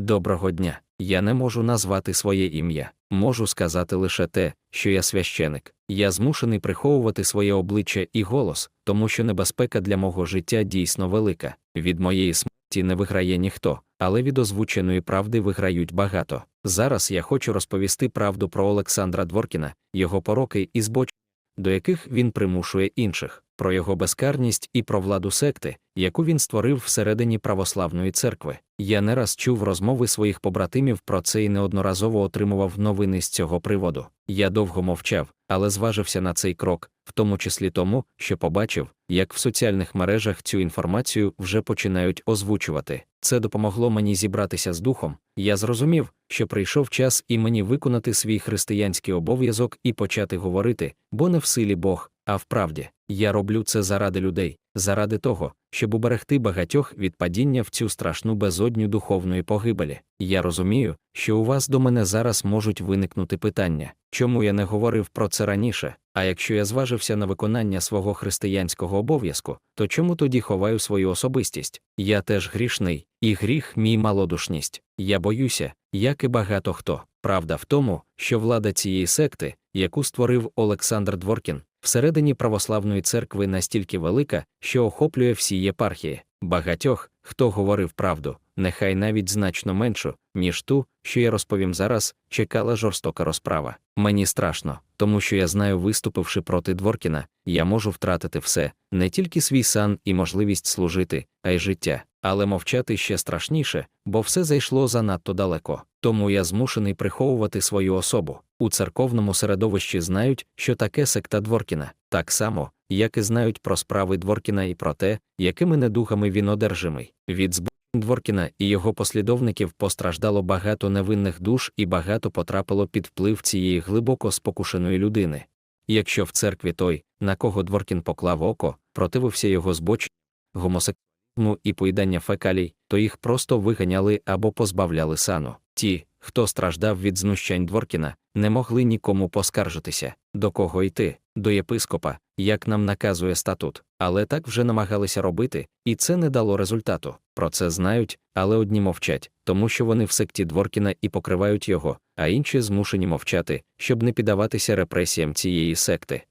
Доброго дня. Я не можу назвати своє ім'я. Можу сказати лише те, що я священик. Я змушений приховувати своє обличчя і голос, тому що небезпека для мого життя дійсно велика. Від моєї смерті не виграє ніхто, але від озвученої правди виграють багато. Зараз я хочу розповісти правду про Олександра Дворкіна, його пороки і збочення, до яких він примушує інших, про його безкарність і про владу секти, яку він створив всередині православної церкви. Я не раз чув розмови своїх побратимів про це і неодноразово отримував новини з цього приводу. Я довго мовчав, але зважився на цей крок, в тому числі тому, що побачив, як в соціальних мережах цю інформацію вже починають озвучувати. Це допомогло мені зібратися з духом. Я зрозумів, що прийшов час і мені виконати свій християнський обов'язок і почати говорити, бо не в силі Бог, а в правді. Я роблю це заради людей, заради того, щоб уберегти багатьох від падіння в цю страшну безодню духовної погибелі. Я розумію, що у вас до мене зараз можуть виникнути питання, чому я не говорив про це раніше. А якщо я зважився на виконання свого християнського обов'язку, то чому тоді ховаю свою особистість? Я теж грішний, і гріх мій малодушність. Я боюся, як і багато хто. Правда в тому, що влада цієї секти, яку створив Олександр Дворкін, всередині православної церкви настільки велика, що охоплює всі єпархії. Багатьох, хто говорив правду, нехай навіть значно меншу, ніж ту, що я розповім зараз, чекала жорстока розправа. Мені страшно, тому що я знаю, виступивши проти Дворкіна, я можу втратити все, не тільки свій сан і можливість служити, а й життя. Але мовчати ще страшніше, бо все зайшло занадто далеко. Тому я змушений приховувати свою особу. У церковному середовищі знають, що таке секта Дворкіна, так само, як і знають про справи Дворкіна і про те, якими недугами він одержимий. Від збу Дворкіна і його послідовників постраждало багато невинних душ і багато потрапило під вплив цієї глибоко спокушеної людини. Якщо в церкві той, на кого Дворкін поклав око, противився його збоченню, гомосексуалізму і поїдання фекалій, то їх просто виганяли або позбавляли сану. Ті, хто страждав від знущань Дворкіна, не могли нікому поскаржитися, до кого йти, до єпископа, як нам наказує статут, але так вже намагалися робити, і це не дало результату. Про це знають, але одні мовчать, тому що вони в секті Дворкіна і покривають його, а інші змушені мовчати, щоб не піддаватися репресіям цієї секти.